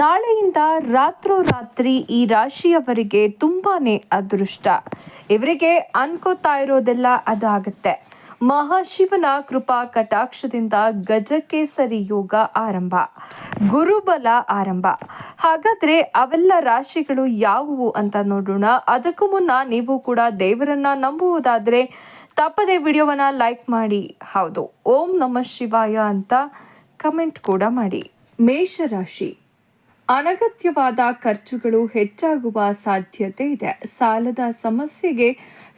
ನಾಳೆಯಿಂದ ರಾತ್ರೋರಾತ್ರಿ ಈ ರಾಶಿಯವರಿಗೆ ತುಂಬಾನೇ ಅದೃಷ್ಟ. ಇವರಿಗೆ ಅನ್ಕೋತಾ ಇರೋದೆಲ್ಲ ಅದಾಗತ್ತೆ. ಮಹಾಶಿವನ ಕೃಪಾ ಕಟಾಕ್ಷದಿಂದ ಗಜಕೇಸರಿ ಯೋಗ ಆರಂಭ, ಗುರುಬಲ ಆರಂಭ. ಹಾಗಾದ್ರೆ ಅವೆಲ್ಲ ರಾಶಿಗಳು ಯಾವುವು ಅಂತ ನೋಡೋಣ. ಅದಕ್ಕೂ ಮುನ್ನ ನೀವು ಕೂಡ ದೇವರನ್ನ ನಂಬುವುದಾದ್ರೆ ತಪ್ಪದೆ ವಿಡಿಯೋವನ್ನ ಲೈಕ್ ಮಾಡಿ. ಹೌದು, ಓಂ ನಮ ಶಿವಾಯ ಅಂತ ಕಮೆಂಟ್ ಕೂಡ ಮಾಡಿ. ಮೇಷರಾಶಿ ಅನಗತ್ಯವಾದ ಖರ್ಚುಗಳು ಹೆಚ್ಚಾಗುವ ಸಾಧ್ಯತೆ ಇದೆ. ಸಾಲದ ಸಮಸ್ಯೆಗೆ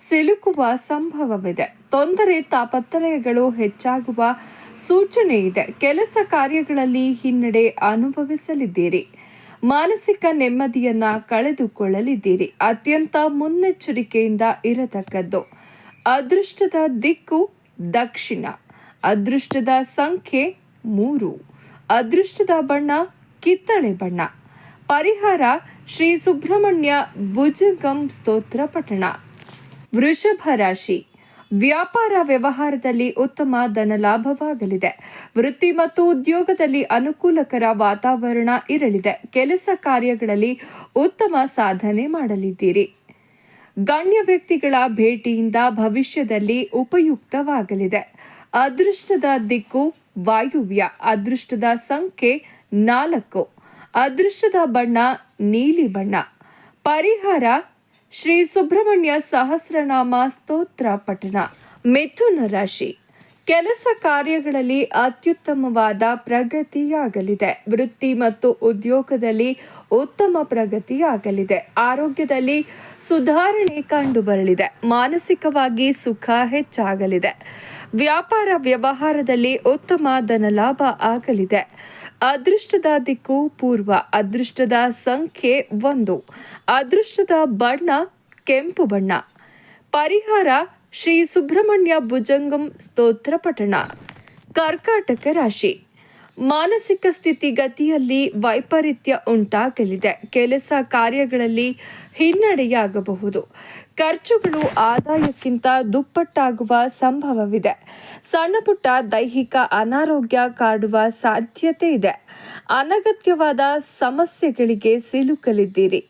ಸಿಲುಕುವ ಸಂಭವವಿದೆ. ತೊಂದರೆ ತಾಪತ್ರಯಗಳು ಹೆಚ್ಚಾಗುವ ಸೂಚನೆ ಇದೆ. ಕೆಲಸ ಕಾರ್ಯಗಳಲ್ಲಿ ಹಿನ್ನಡೆ ಅನುಭವಿಸಲಿದ್ದೀರಿ. ಮಾನಸಿಕ ನೆಮ್ಮದಿಯನ್ನ ಕಳೆದುಕೊಳ್ಳಲಿದ್ದೀರಿ. ಅತ್ಯಂತ ಮುನ್ನೆಚ್ಚರಿಕೆಯಿಂದ ಇರತಕ್ಕದ್ದು. ಅದೃಷ್ಟದ ದಿಕ್ಕು ದಕ್ಷಿಣ. ಅದೃಷ್ಟದ ಸಂಖ್ಯೆ ಮೂರು. ಅದೃಷ್ಟದ ಬಣ್ಣ ಕಿತ್ತಳೆ ಬಣ್ಣ. ಪರಿಹಾರ ಶ್ರೀ ಸುಬ್ರಹ್ಮಣ್ಯ ಭುಜಗಂ ಸ್ತೋತ್ರ ಪಠಣ. ವೃಷಭ ರಾಶಿ. ವ್ಯಾಪಾರ ವ್ಯವಹಾರದಲ್ಲಿ ಉತ್ತಮ ಧನಲಾಭವಾಗಲಿದೆ ವೃತ್ತಿ ಮತ್ತು ಉದ್ಯೋಗದಲ್ಲಿ ಅನುಕೂಲಕರ ವಾತಾವರಣ ಇರಲಿದೆ. ಕೆಲಸ ಕಾರ್ಯಗಳಲ್ಲಿ ಉತ್ತಮ ಸಾಧನೆ ಮಾಡಲಿದ್ದೀರಿ. ಗಣ್ಯ ವ್ಯಕ್ತಿಗಳ ಭೇಟಿಯಿಂದ ಭವಿಷ್ಯದಲ್ಲಿ ಉಪಯುಕ್ತವಾಗಲಿದೆ. ಅದೃಷ್ಟದ ದಿಕ್ಕು ವಾಯುವ್ಯ. ಅದೃಷ್ಟದ ಸಂಖ್ಯೆ ನಾಲ್ಕು. ಅದೃಷ್ಟದ ಬಣ್ಣ, ನೀಲಿ ಬಣ್ಣ. ಪರಿಹಾರ, ಶ್ರೀ ಸುಬ್ರಹ್ಮಣ್ಯ ಸಹಸ್ರನಾಮ ಸ್ತೋತ್ರ ಪಠಣ. ಮಿಥುನ ರಾಶಿ. ಕೆಲಸ ಕಾರ್ಯಗಳಲ್ಲಿ ಅತ್ಯುತ್ತಮವಾದ ಪ್ರಗತಿಯಾಗಲಿದೆ. ವೃತ್ತಿ ಮತ್ತು ಉದ್ಯೋಗದಲ್ಲಿ ಉತ್ತಮ ಪ್ರಗತಿಯಾಗಲಿದೆ. ಆರೋಗ್ಯದಲ್ಲಿ ಸುಧಾರಣೆ ಕಂಡುಬರಲಿದೆ. ಮಾನಸಿಕವಾಗಿ ಸುಖ ಹೆಚ್ಚಾಗಲಿದೆ. ವ್ಯಾಪಾರ ವ್ಯವಹಾರದಲ್ಲಿ ಉತ್ತಮ ಧನಲಾಭ ಆಗಲಿದೆ. ಅದೃಷ್ಟದ ದಿಕ್ಕು ಪೂರ್ವ, ಅದೃಷ್ಟದ ಸಂಖ್ಯೆ ಒಂದು. ಅದೃಷ್ಟದ ಬಣ್ಣ ಕೆಂಪು ಬಣ್ಣ. ಪರಿಹಾರ ಶ್ರೀ ಸುಬ್ರಹ್ಮಣ್ಯ ಭುಜಂಗಂ ಸ್ತೋತ್ರ ಪಠಣ. ಕರ್ಕಾಟಕ ರಾಶಿ. ಮಾನಸಿಕ ಸ್ಥಿತಿಗತಿಯಲ್ಲಿ ವೈಪರೀತ್ಯ ಉಂಟಾಗಲಿದೆ. ಕೆಲಸ ಕಾರ್ಯಗಳಲ್ಲಿ ಹಿನ್ನಡೆಯಾಗಬಹುದು. ಖರ್ಚುಗಳು ಆದಾಯಕ್ಕಿಂತ ದುಪ್ಪಟ್ಟಾಗುವ ಸಂಭವವಿದೆ. ಸಣ್ಣಪುಟ್ಟ ದೈಹಿಕ ಅನಾರೋಗ್ಯ ಕಾಡುವ ಸಾಧ್ಯತೆ ಇದೆ. ಅನಗತ್ಯವಾದ ಸಮಸ್ಯೆಗಳಿಗೆ ಸಿಲುಕಲಿದ್ದೀರಿ.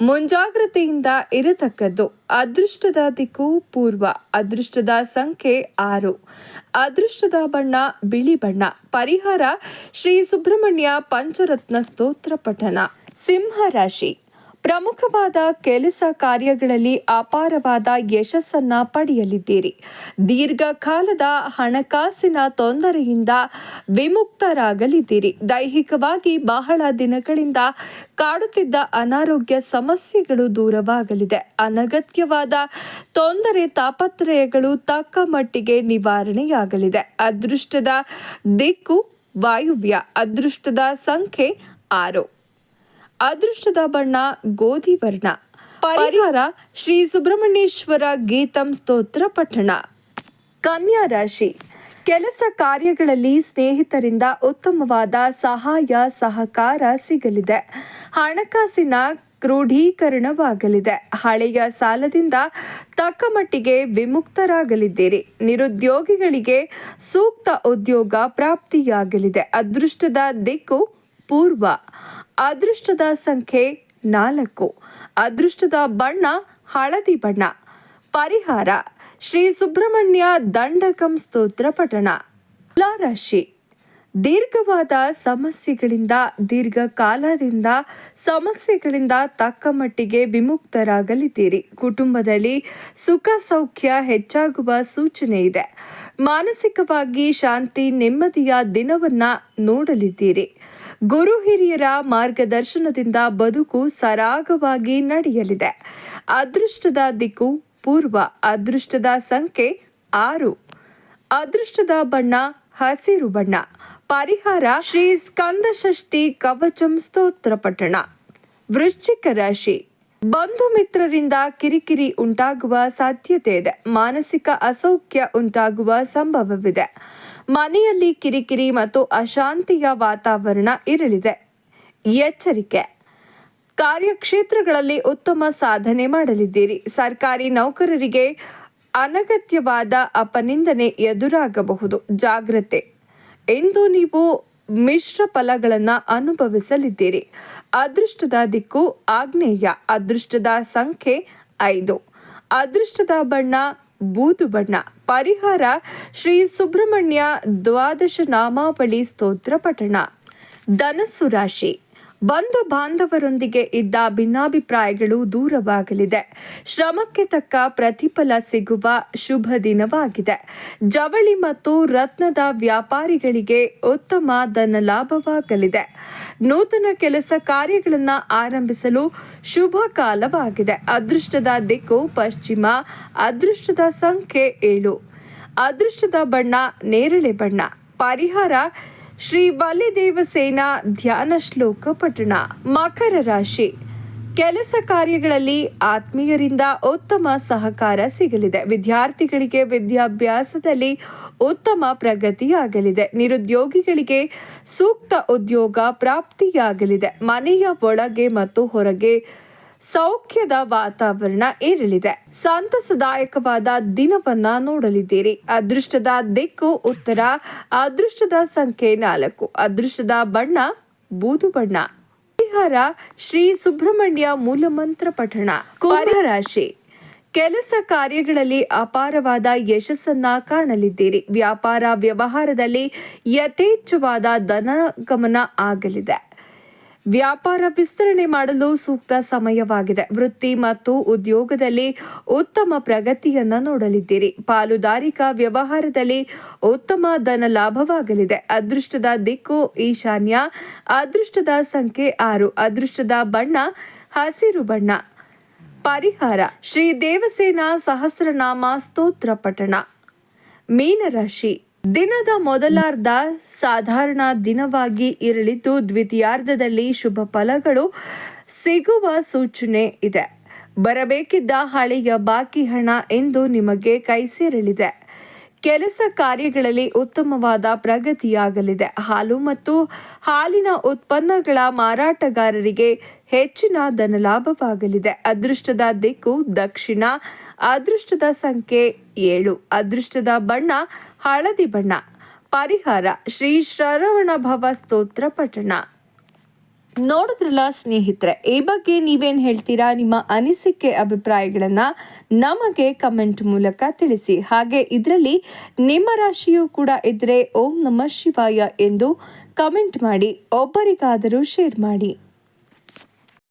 ಮುಂಜಾಗ್ರತೆಯಿಂದ ಇರತಕ್ಕದ್ದು ಅದೃಷ್ಟದ ದಿಕ್ಕು ಪೂರ್ವ, ಅದೃಷ್ಟದ ಸಂಖ್ಯೆ ಆರು. ಅದೃಷ್ಟದ ಬಣ್ಣ ಬಿಳಿ ಬಣ್ಣ. ಪರಿಹಾರ ಶ್ರೀ ಸುಬ್ರಹ್ಮಣ್ಯ ಪಂಚರತ್ನ ಸ್ತೋತ್ರ ಪಠಣ. ಸಿಂಹ ರಾಶಿ. ಪ್ರಮುಖವಾದ ಕೆಲಸ ಕಾರ್ಯಗಳಲ್ಲಿ ಅಪಾರವಾದ ಯಶಸ್ಸನ್ನ ಪಡೆಯಲಿದ್ದೀರಿ. ದೀರ್ಘಕಾಲದ ಹಣಕಾಸಿನ ತೊಂದರೆಯಿಂದ ವಿಮುಕ್ತರಾಗಲಿದ್ದೀರಿ. ದೈಹಿಕವಾಗಿ ಬಹಳ ದಿನಗಳಿಂದ ಕಾಡುತ್ತಿದ್ದ ಅನಾರೋಗ್ಯ ಸಮಸ್ಯೆಗಳು ದೂರವಾಗಲಿದೆ. ಅನಗತ್ಯವಾದ ತೊಂದರೆ ತಾಪತ್ರಯಗಳು ತಕ್ಕ ಮಟ್ಟಿಗೆ ನಿವಾರಣೆಯಾಗಲಿದೆ. ಅದೃಷ್ಟದ ದಿಕ್ಕು ವಾಯುವ್ಯ, ಅದೃಷ್ಟದ ಸಂಖ್ಯೆ ಆರು. ಅದೃಷ್ಟದ ಬಣ್ಣ, ಗೋಧಿ ವರ್ಣ. ಪರಿಹಾರ ಶ್ರೀ ಸುಬ್ರಹ್ಮಣ್ಯೇಶ್ವರ ಗೀತಂ ಸ್ತೋತ್ರ ಪಠಣ. ಕನ್ಯಾ ರಾಶಿ. ಕೆಲಸ ಕಾರ್ಯಗಳಲ್ಲಿ ಸ್ನೇಹಿತರಿಂದ ಉತ್ತಮವಾದ ಸಹಾಯ, ಸಹಕಾರ ಸಿಗಲಿದೆ. ಹಣಕಾಸಿನ ಕ್ರೋಢೀಕರಣವಾಗಲಿದೆ. ಹಳೆಯ ಸಾಲದಿಂದ ತಕ್ಕ ಮಟ್ಟಿಗೆ ವಿಮುಕ್ತರಾಗಲಿದ್ದೀರಿ. ನಿರುದ್ಯೋಗಿಗಳಿಗೆ ಸೂಕ್ತ ಉದ್ಯೋಗ ಪ್ರಾಪ್ತಿಯಾಗಲಿದೆ. ಅದೃಷ್ಟದ ದಿಕ್ಕು ಪೂರ್ವ ಅದೃಷ್ಟದ ಸಂಖ್ಯೆ ನಾಲ್ಕು. ಅದೃಷ್ಟದ ಬಣ್ಣ ಹಳದಿ ಬಣ್ಣ. ಪರಿಹಾರ ಶ್ರೀ ಸುಬ್ರಹ್ಮಣ್ಯ ದಂಡಕಂ ಸ್ತೋತ್ರ ಪಠಣ. ರಾಶಿ ದೀರ್ಘವಾದ ಸಮಸ್ಯೆಗಳಿಂದ, ದೀರ್ಘಕಾಲದಿಂದ ಸಮಸ್ಯೆಗಳಿಂದ ತಕ್ಕ ಮಟ್ಟಿಗೆ ವಿಮುಕ್ತರಾಗಲಿದ್ದೀರಿ. ಕುಟುಂಬದಲ್ಲಿ ಸುಖ ಸೌಖ್ಯ ಹೆಚ್ಚಾಗುವ ಸೂಚನೆ ಇದೆ. ಮಾನಸಿಕವಾಗಿ ಶಾಂತಿ ನೆಮ್ಮದಿಯ ದಿನವನ್ನ ನೋಡಲಿದ್ದೀರಿ. ಗುರು ಹಿರಿಯರ ಮಾರ್ಗದರ್ಶನದಿಂದ ಬದುಕು ಸರಾಗವಾಗಿ ನಡೆಯಲಿದೆ. ಅದೃಷ್ಟದ ದಿಕ್ಕು ಪೂರ್ವ, ಅದೃಷ್ಟದ ಸಂಖ್ಯೆ ಆರು. ಅದೃಷ್ಟದ ಬಣ್ಣ ಹಸಿರು ಬಣ್ಣ. ಪರಿಹಾರ ಶ್ರೀ ಸ್ಕಂದ ಷಷ್ಠಿ ಕವಚಂ ಸ್ತೋತ್ರ ಪಠಣ. ವೃಶ್ಚಿಕ ರಾಶಿ. ಬಂಧು ಮಿತ್ರರಿಂದ ಕಿರಿಕಿರಿ ಉಂಟಾಗುವ ಸಾಧ್ಯತೆ ಇದೆ. ಮಾನಸಿಕ ಅಸೌಖ್ಯ ಉಂಟಾಗುವ ಸಂಭವವಿದೆ. ಮನೆಯಲ್ಲಿ ಕಿರಿಕಿರಿ ಮತ್ತು ಅಶಾಂತಿಯ ವಾತಾವರಣ ಇರಲಿದೆ. ಎಚ್ಚರಿಕೆ. ಕಾರ್ಯಕ್ಷೇತ್ರಗಳಲ್ಲಿ ಉತ್ತಮ ಸಾಧನೆ ಮಾಡಲಿದ್ದೀರಿ. ಸರ್ಕಾರಿ ನೌಕರರಿಗೆ ಅನಗತ್ಯವಾದ ಅಪನಿಂದನೆ ಎದುರಾಗಬಹುದು. ಜಾಗ್ರತೆ. ಎಂದು ನೀವು ಮಿಶ್ರ ಫಲಗಳನ್ನು ಅನುಭವಿಸಲಿದ್ದೀರಿ. ಅದೃಷ್ಟದ ದಿಕ್ಕು ಆಗ್ನೇಯ ಅದೃಷ್ಟದ ಸಂಖ್ಯೆ ಐದು. ಅದೃಷ್ಟದ ಬಣ್ಣ ಬೂದು ಬಣ್ಣ. ಪರಿಹಾರ ಶ್ರೀ ಸುಬ್ರಹ್ಮಣ್ಯ ದ್ವಾದಶ ನಾಮಾವಳಿ ಸ್ತೋತ್ರ ಪಠಣ. ಧನಸ್ಸು ರಾಶಿ. ಬಂಧು ಬಾಂಧವರೊಂದಿಗೆ ಇದ್ದ ಭಿನ್ನಾಭಿಪ್ರಾಯಗಳು ದೂರವಾಗಲಿದೆ. ಶ್ರಮಕ್ಕೆ ತಕ್ಕ ಪ್ರತಿಫಲ ಸಿಗುವ ಶುಭ ದಿನವಾಗಿದೆ. ಜವಳಿ ಮತ್ತು ರತ್ನದ ವ್ಯಾಪಾರಿಗಳಿಗೆ ಉತ್ತಮ ಧನ ಲಾಭವಾಗಲಿದೆ. ನೂತನ ಕೆಲಸ ಕಾರ್ಯಗಳನ್ನು ಆರಂಭಿಸಲು ಶುಭ ಕಾಲವಾಗಿದೆ. ಅದೃಷ್ಟದ ದಿಕ್ಕು ಪಶ್ಚಿಮ, ಅದೃಷ್ಟದ ಸಂಖ್ಯೆ ಏಳು. ಅದೃಷ್ಟದ ಬಣ್ಣ, ನೇರಳೆ ಬಣ್ಣ. ಪರಿಹಾರ ಶ್ರೀ ಬಲಿದೇವಸೇನಾ ಧ್ಯಾನ ಶ್ಲೋಕ ಪಠಣ. ಮಕರ ರಾಶಿ. ಕೆಲಸ ಕಾರ್ಯಗಳಲ್ಲಿ ಆತ್ಮೀಯರಿಂದ ಉತ್ತಮ ಸಹಕಾರ ಸಿಗಲಿದೆ. ವಿದ್ಯಾರ್ಥಿಗಳಿಗೆ ವಿದ್ಯಾಭ್ಯಾಸದಲ್ಲಿ ಉತ್ತಮ ಪ್ರಗತಿಯಾಗಲಿದೆ. ನಿರುದ್ಯೋಗಿಗಳಿಗೆ ಸೂಕ್ತ ಉದ್ಯೋಗ ಪ್ರಾಪ್ತಿಯಾಗಲಿದೆ. ಮನೆಯ ಒಳಗೆ ಮತ್ತು ಹೊರಗೆ ಸೌಖ್ಯದ ವಾತಾವರಣ ಏರಲಿದೆ. ಸಂತಸದಾಯಕವಾದ ದಿನವನ್ನ ನೋಡಲಿದ್ದೀರಿ. ಅದೃಷ್ಟದ ದಿಕ್ಕು ಉತ್ತರ, ಅದೃಷ್ಟದ ಸಂಖ್ಯೆ ನಾಲ್ಕು. ಅದೃಷ್ಟದ ಬಣ್ಣ, ಬೂದು ಬಣ್ಣ. ಪರಿಹಾರ, ಶ್ರೀ ಸುಬ್ರಹ್ಮಣ್ಯ ಮೂಲಮಂತ್ರ ಪಠಣ. ಕುಂಭರಾಶಿ ಕೆಲಸ ಕಾರ್ಯಗಳಲ್ಲಿ ಅಪಾರವಾದ ಯಶಸ್ಸನ್ನ ಕಾಣಲಿದ್ದೀರಿ. ವ್ಯಾಪಾರ ವ್ಯವಹಾರದಲ್ಲಿ ಯಥೇಚ್ಛವಾದ ಧನಗಮನ ಆಗಲಿದೆ. ವ್ಯಾಪಾರ ವಿಸ್ತರಣೆ ಮಾಡಲು ಸೂಕ್ತ ಸಮಯವಾಗಿದೆ. ವೃತ್ತಿ ಮತ್ತು ಉದ್ಯೋಗದಲ್ಲಿ ಉತ್ತಮ ಪ್ರಗತಿಯನ್ನು ನೋಡಲಿದ್ದೀರಿ. ಪಾಲುದಾರಿಕಾ ವ್ಯವಹಾರದಲ್ಲಿ ಉತ್ತಮ ಧನ ಲಾಭವಾಗಲಿದೆ. ಅದೃಷ್ಟದ ದಿಕ್ಕು ಈಶಾನ್ಯ, ಅದೃಷ್ಟದ ಸಂಖ್ಯೆ ಆರು, ಅದೃಷ್ಟದ ಬಣ್ಣ ಹಸಿರು ಬಣ್ಣ. ಪರಿಹಾರ, ಶ್ರೀ ದೇವಸೇನಾ ಸಹಸ್ರನಾಮ ಸ್ತೋತ್ರ ಪಠಣ. ಮೀನರಾಶಿ ದಿನದ ಮೊದಲಾರ್ಧ ಸಾಧಾರಣ ದಿನವಾಗಿ ಇರಲಿದ್ದು, ದ್ವಿತೀಯಾರ್ಧದಲ್ಲಿ ಶುಭ ಫಲಗಳು ಸಿಗುವ ಸೂಚನೆ ಇದೆ. ಬರಬೇಕಿದ್ದ ಹಳೆಯ ಬಾಕಿ ಹಣ ಎಂದು ನಿಮಗೆ ಕೈ ಸೇರಲಿದೆ. ಕೆಲಸ ಕಾರ್ಯಗಳಲ್ಲಿ ಉತ್ತಮವಾದ ಪ್ರಗತಿಯಾಗಲಿದೆ. ಹಾಲು ಮತ್ತು ಹಾಲಿನ ಉತ್ಪನ್ನಗಳ ಮಾರಾಟಗಾರರಿಗೆ ಹೆಚ್ಚಿನ ಧನಲಾಭವಾಗಲಿದೆ. ಅದೃಷ್ಟದ ದಿಕ್ಕು ದಕ್ಷಿಣ, ಅದೃಷ್ಟದ ಸಂಖ್ಯೆ ಏಳು. ಅದೃಷ್ಟದ ಬಣ್ಣ ಹಳದಿ ಬಣ್ಣ. ಪರಿಹಾರ, ಶ್ರೀ ಶರವಣ ಭವ ಸ್ತೋತ್ರ ಪಠಣ. ನೋಡಿದ್ರಲ್ಲ ಸ್ನೇಹಿತರೆ, ಈ ಬಗ್ಗೆ ನೀವೇನು ಹೇಳ್ತೀರಾ? ನಿಮ್ಮ ಅನಿಸಿಕೆ, ಅಭಿಪ್ರಾಯಗಳನ್ನು ನಮಗೆ ಕಮೆಂಟ್ ಮೂಲಕ ತಿಳಿಸಿ. ಹಾಗೆ ಇದರಲ್ಲಿ ನಿಮ್ಮ ರಾಶಿಯು ಕೂಡ ಇದ್ದರೆ ಓಂ ನಮ ಶಿವಾಯ ಎಂದು ಕಮೆಂಟ್ ಮಾಡಿ, ಒಬ್ಬರಿಗಾದರೂ ಶೇರ್ ಮಾಡಿ.